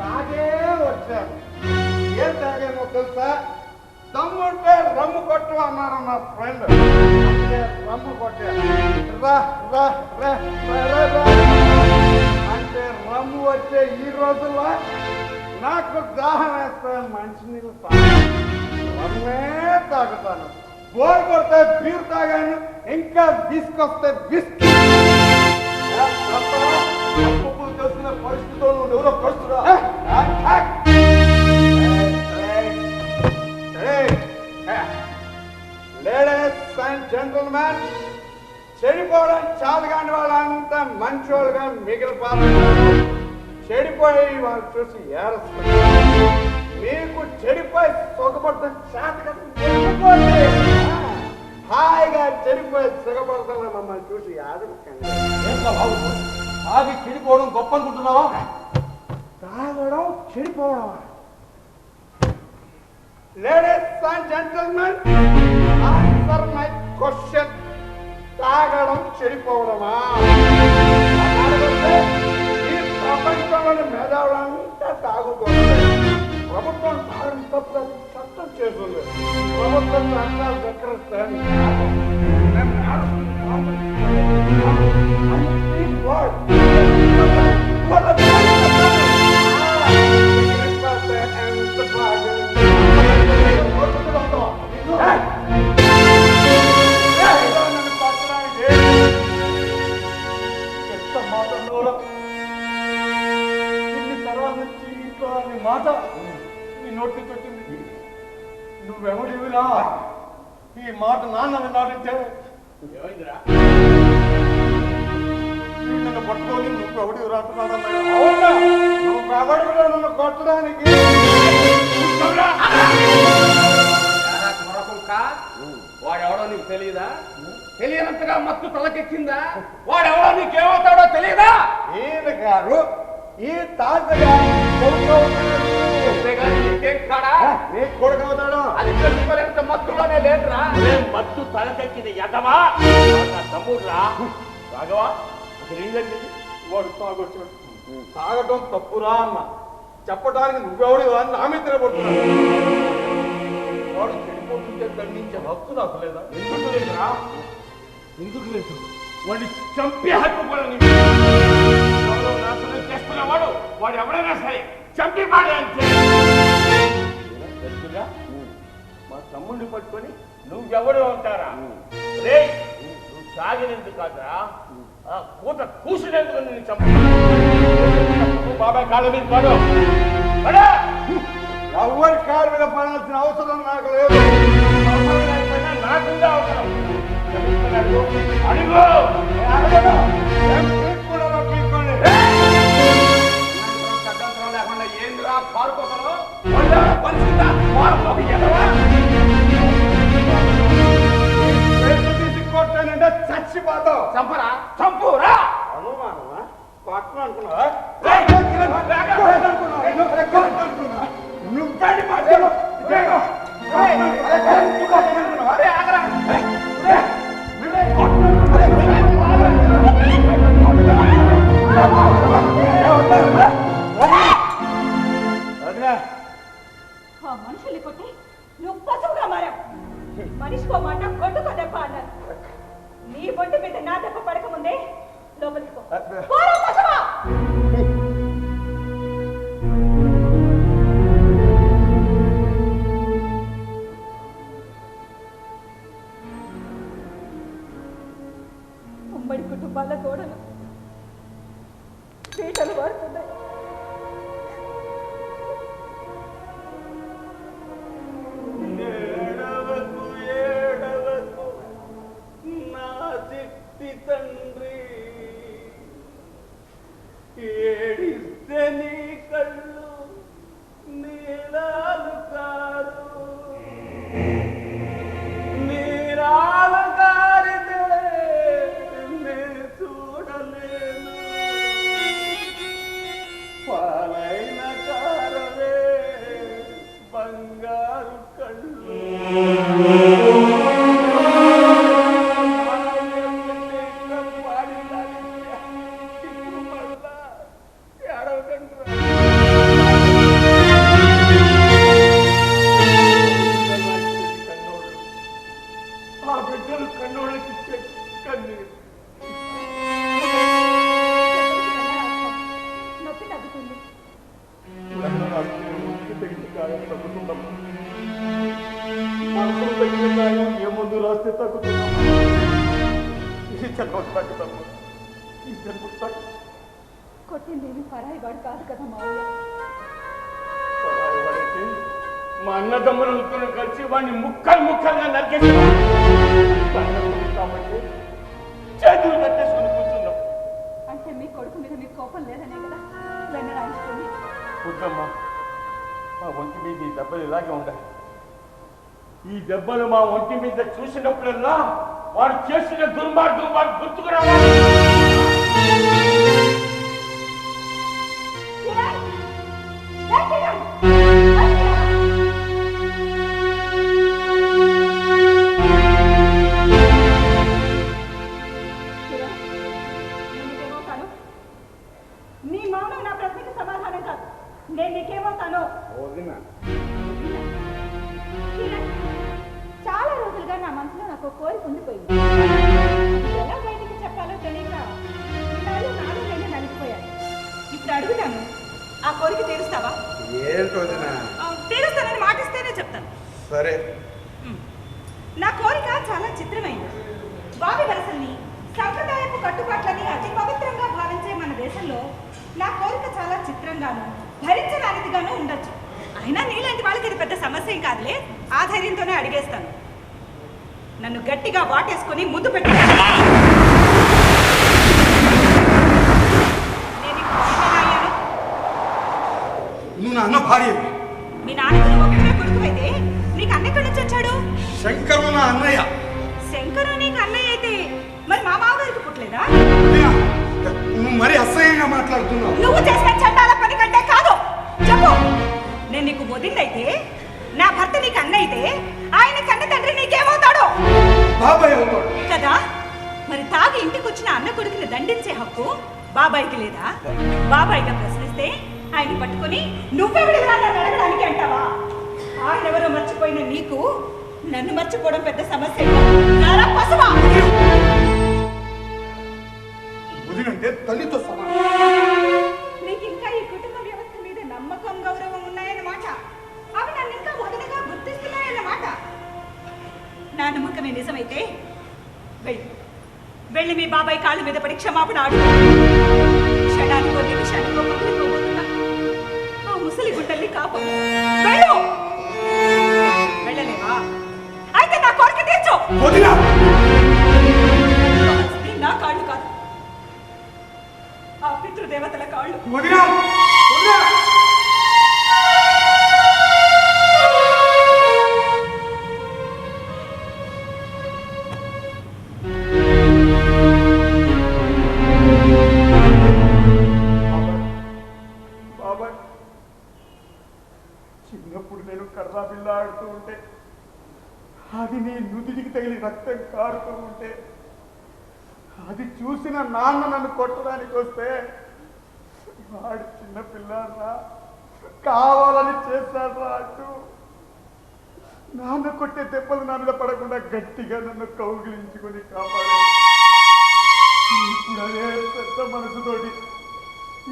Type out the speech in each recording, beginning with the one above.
తాగే వచ్చాను. ఏం తాగేమో తెలుసా? దమ్ముంటే రమ్ము కొట్టు అన్నారు నా ఫ్రెండ్ రమ్ము కొట్టే. అంటే రమ్ము వచ్చే ఈ రోజుల్లో నాకు దాహం వేస్తే మంచినీళ్ళు తాగాను రమ్మే తాగుతాను. బోర్ కొడితే బీర్ తాగాను ఇంకా తీసుకొస్తే బిస్కెట్ చేస్తున్న పరిస్థితుల్లో ఎవరో పరిస్థితి జెంటల్మెన్ చెడిపోవడం చాలుగాని వాళ్ళంతా మంచోళ్ళుగా మిగిలిపోతున్నారు చెడిపోయి వాళ్ళు చూసి ఏరస్తున్నారు మీకు చెడిపోయి సుఖపడతాం చేత కదా, చెడిపోండి. ఆ, హాయిగా చెడిపోయి సుఖపడతాను మమ్మల్ని చూసి ఆదరికండి ఆగి చెడిపోవడం గొప్ప అనుకుంటున్నావా? తాగడం చెడిపోవడం. Ladies and gentlemen answer my question తాగడం చెడిపోవడమా అడగొస్తే ఈ ప్రపంచంలోని మేధావులంతా తాగుకోవాలి ప్రభుత్వం తాగడం తప్పు కాదు, చట్టం చేస్తుంది ప్రభుత్వం చట్టాలు చక్రస్తాయని కాదు. నేను ఆడుతున్నాను. I speak word. What a ఎంత నువ్వెవడివిరా ఈ మాట నాన్న విన్నాడంటే నిన్ను పట్టుకొని అవునా? నువ్వు ఎవడు నన్ను కొట్టడానికి? వాడెవడో నీకు తెలియదా తెలియనంతగా మత్తు తలకెక్కిందా? వాడెవడో నీకేమవుతాడో తెలియదా ఈయన గారు? ఈ తాతగా అది మత్తులోనే లేదురా. మత్తు తలకెక్కింది ఎదవా తమ్ముడురా. రాఘవా అసలు ఏం జరిగింది? వాడు తాగొచ్చాడు. తాగటం తప్పురా అన్న. చెప్పడానికి నువ్వెవడి అని నా మీద తిరగబడుతున్నాడు వాడు చెడిపోతుంటే హక్కు నాకు లేదా? ఎందుకు లేదురా? ఎందుకు లేదు? వాడిని చంపే హక్కు కూడా నాశనం చేస్తున్నవాడు వాడు ఎవడైనా సరే చంపి పాడే తెలుసుగా? మా తమ్ముడిని పట్టుకొని నువ్వెవడు అంటారా? రే నువ్వు సాగినందుకు కాదురా. ఆ కూత కూసినందుకు నిన్ను చంపు బాబాయ్ కాళ్ళ మీద పడు. ఎవరి కారు మీద పడాల్సిన అవసరం నాకు లేదు. నాకుందే అవసరం. అడుగు! నేను లేకుండా ఏందిరా పారుకోసను చచ్చిపోతావు చంపరా? చంపురా? అనుమానమా? పక్కన అనుకున్నావా? నువ్వు మధ్యలో ఇదేగో. నువ్వు పశువుగా మారావు. మనిషికో మాట కొట్టుకో దెబ్బ అన్నారు. నీ బొట్టు మీద నా దెబ్బ పడక ముందే లోపలికి! ఉమ్మడి కుటుంబాల గోడలు పీటలు వాడుతున్నాయి తల్లి కొట్టిందేమి? పరాయి వాడు కాదు కదా మా పరాయి వాడైతే మా కలిసి వాడిని ముక్కలు ముక్కలుగా నరికేసి కాబట్టి చేతులు కట్టేసుకుని కూర్చున్నాం అంటే మీ కొడుకు మీద మీకు కోపం లేదని వద్దమ్మా మా ఒంటి మీద ఈ దెబ్బలు ఇలాగే ఉండాలి ఈ దెబ్బలు మా ఒంటి మీద చూసినప్పుడల్లా వాడు చేసిన దుర్మార్గం వాడు గుర్తుకు రావాలి. ఒక కోరిక ఉండిపోయింది. ఎలా బయటికి చెప్పాలో తెలియక ఇన్నాళ్ళు నాలో నేనే నలిగిపోయాను. ఇప్పుడు అడుగుతాను ఆ కోరిక తీరుస్తావా? ఏంటి వదిన? ఆ, తీరుస్తానని మాటిస్తేనే చెప్తాను. సరే. నా కోరిక చాలా చిత్రమైంది. బావి వరసల్ని సంప్రదాయపు కట్టుబాట్లని అతి పవిత్రంగా భావించే మన దేశంలో నా కోరిక చాలా చిత్రంగాను భరించరానిదిగాను ఉండొచ్చు. అయినా నీలాంటి వాళ్ళకి ఇది పెద్ద సమస్య ఏం కాదులే? ఆ ధైర్యంతోనే అడిగేస్తాను. నన్ను గట్టిగా వాటేసుకొని ముద్దు పెట్టు? నువ్వు భార్య. మీ ఒక్కడే కొడుకువైతే నీకు అన్న ఎక్కడి నుంచి వచ్చాడు? శంకరు నా అన్నయ్య. శంకరు నీకు అన్నయ్య అయితే మరి మా మామగారికి పుట్టలేదా? నువ్వు మరీ అసహ్యంగా మాట్లాడుతున్నావు. నువ్వు చేసిన చట్టాల పని కంటే కాదు. చెప్పు. నేను నీకు నా భర్త నీకు అన్న అయితే ఆయన బాబాయ్ అవుతాడు. కదా? మరి తాగి ఇంటికి వచ్చిన అన్న కొడుకుని దండించే హక్కు బాబాయికి లేదా? బాబాయిగా ప్రశ్నిస్తే ఆయన పట్టుకొని నువ్వెవడిరా నన్ను అడగడానికి అంటావా? ఆయన ఎవరో మర్చిపోయిన నీకు నన్ను మర్చిపోవడం పెద్ద సమస్య. తల్లితో నా నమ్మకమే నిజమైతే వెళ్ళి. వెళ్ళి మీ బాబాయ్ కాళ్ళ మీద పడి క్షమాపణ ఆడు. క్షణానికో నిమిషానికో పట్టుకోబోతున్నా ఆ ముసలి గుడ్డల్ని కాపు. వెళ్ళు! వెళ్ళలేవా? అయితే నా కోరిక తీర్చు! నా కాళ్ళు కాదు. ఆ పితృదేవతల కాళ్ళు. కర్రా ఉంటే అది నీ నుదిటికి తగిలి రక్తం కారుతూ ఉంటే అది చూసిన నాన్న నన్ను కొట్టడానికి వస్తే వాడు చిన్నపిల్లారా కావాలని చేశారా అంటూ నాన్న కొట్టే దెబ్బలు నా మీద పడకుండా గట్టిగా నన్ను కౌగిలించుకొని కాపాడాడు. ఇప్పుడు అదే పెద్ద మనసుతోటి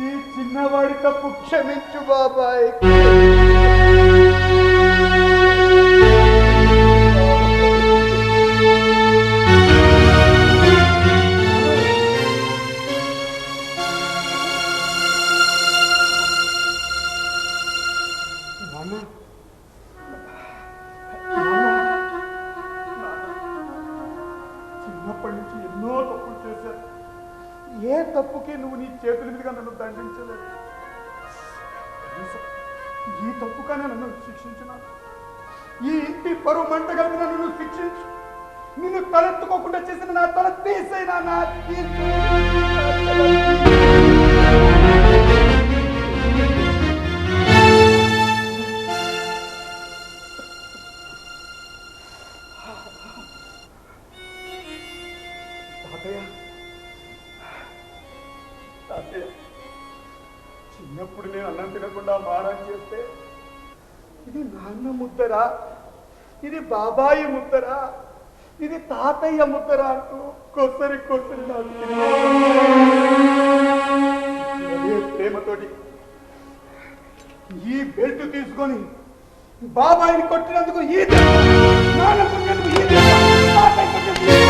ఈ చిన్నవాడి తప్పు క్షమించు బాబాయ్. చిన్నప్పటి నుంచి ఎన్నో తప్పులు చేశారు. ఏ తప్పుకి నువ్వు నీ చేతుల మీదుగా నన్ను దండించలేదు? ఈ తప్పుగానే నన్ను శిక్షించిన ఈ ఇంటి పరువు మంటగా నన్ను శిక్షించు. నిన్ను తలెత్తుకోకుండా చేసిన నా తల తీసైనా నా తీసు ఇది నాన్న ముద్దరా? ఇది బాబాయి ముద్దరా? ఇది తాతయ్య ముద్దరా అంటూ కొసరి కొసరి ప్రేమతోటి ఈ బెల్ట్ తీసుకొని బాబాయిని కొట్టినందుకు ఈ నాన్న కొట్టినందుకు ఈ తాతయ్య కొట్టినందుకు